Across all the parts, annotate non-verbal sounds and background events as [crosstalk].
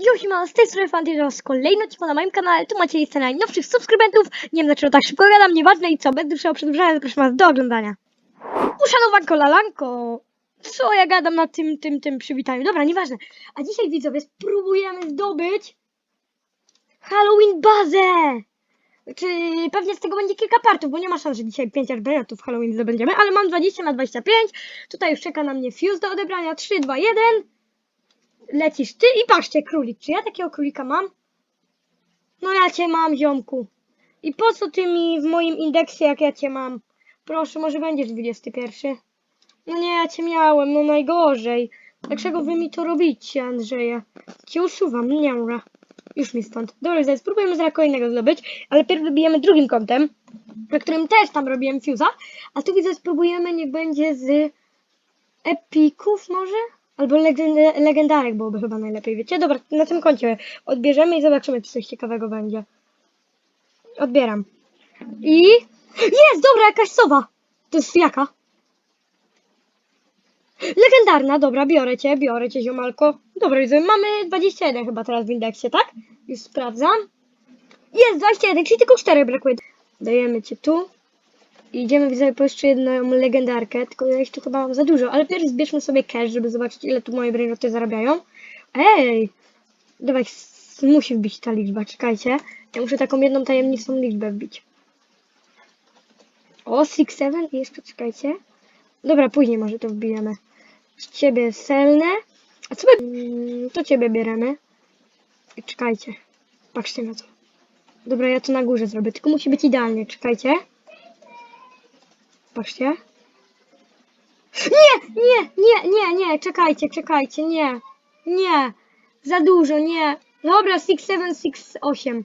Yo, siema, z tej strony Fanty, z kolejny odcinek na moim kanale, tu macie listę najnowszych subskrybentów, nie wiem dlaczego tak szybko gadam, nieważne i co, bez dłuższego przedłużania, zapraszam was do oglądania. Uszanowanko lalanko, co ja gadam na tym, tym, tym przywitaniu, dobra, nieważne. A dzisiaj widzowie, spróbujemy zdobyć Halloween bazę! Czy pewnie z tego będzie kilka partów, bo nie ma szans, że dzisiaj 5 arbelotów Halloween zdobędziemy, ale mam 20 na 25, tutaj już czeka na mnie fuse do odebrania, 3, 2, 1 lecisz ty i patrzcie, królik. Czy ja takiego królika mam? No ja cię mam, ziomku. I po co ty mi w moim indeksie, jak ja cię mam? Proszę, może będziesz 21. No nie, ja cię miałem, no najgorzej. Dlaczego wy mi to robicie, Andrzeja? Cię usuwam, nie dobra. Już mi stąd. Dobra, zaraz spróbujemy zaraz kolejnego zdobyć, ale pierw wybijemy drugim kątem, na którym też tam robiłem fuse'a, a tu widzę spróbujemy, niech będzie z epików może? Albo legend- legendarek byłoby chyba najlepiej, wiecie? Dobra, na tym koncie odbierzemy i zobaczymy, czy coś ciekawego będzie. Odbieram. I... Jest! Dobra, jakaś sowa! To jest jaka? Legendarna, dobra, biorę cię, biorę cię, ziomalko. Dobra, widzę, mamy 21 chyba teraz w indeksie, tak? Już sprawdzam. Jest 21, czyli tylko 4 brakuje. Dajemy cię tu. Idziemy widzowie po jeszcze jedną legendarkę, tylko ja ich tu chyba mam za dużo, ale pierw zbierzmy sobie cash, żeby zobaczyć ile tu moje brainoty zarabiają. Ej! Dawaj, musi wbić ta liczba, czekajcie. Ja muszę taką jedną tajemniczą liczbę wbić. O, 6, 7 i jeszcze czekajcie. Dobra, później może to wbijemy. Ciebie selne. A co my... Mm, To ciebie bierzemy. Czekajcie. Patrzcie na to. Dobra, ja to na górze zrobię, tylko musi być idealnie, czekajcie. Patrzcie. Nie, nie, nie, nie, nie, czekajcie, czekajcie, nie. Nie. Za dużo, nie. Dobra, 6, 7, 6, 8.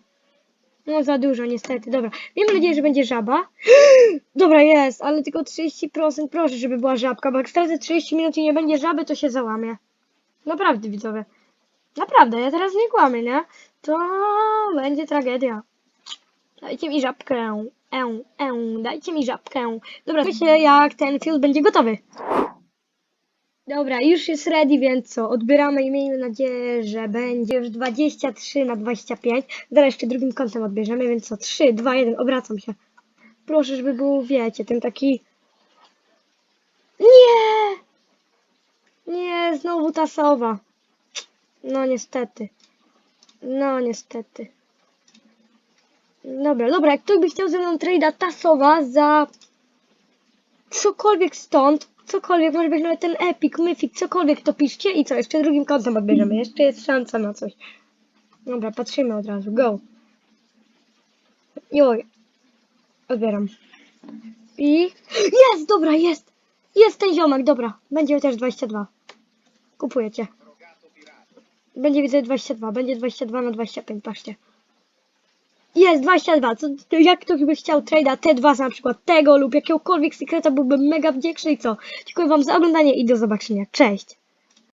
No za dużo, niestety. Dobra. Miejmy nadzieję, że będzie żaba. [gasps] Dobra, jest, ale tylko 30%. Proszę, żeby była żabka, bo jak stracę 30 minut i nie będzie żaby, to się załamie. Naprawdę, widzowie. Naprawdę, ja teraz nie kłamię, nie? To będzie tragedia. Dajcie mi żabkę. Ę, ę, dajcie mi żabkę. Dobra, myślę jak ten film będzie gotowy. Dobra, już jest ready, więc co? Odbieramy i miejmy nadzieję, że będzie już 23 na 25. Zaraz jeszcze drugim kątem odbierzemy, więc co? 3, 2, 1, obracam się. Proszę, żeby był, wiecie, ten taki... Nie! Nie, znowu ta sowa. No niestety. No niestety. Dobra, dobra, jak ktoś by chciał ze mną trade'a tasowa za cokolwiek stąd, cokolwiek, może być nawet ten epic, mythic, cokolwiek to piszcie i co, jeszcze drugim kątem odbierzemy, jeszcze jest szansa na coś. Dobra, patrzymy od razu, go. Joj. Odbieram. I... Jest, dobra, jest! Jest ten ziomek, dobra, będzie też 22. Kupuję cię. Będzie widzę 22, będzie 22 na 25, patrzcie. Jest 22. Co, to jak ktoś by chciał trade'a T2 za na przykład tego lub jakiegokolwiek sekreta byłbym mega wdzięczny i co? Dziękuję wam za oglądanie i do zobaczenia. Cześć!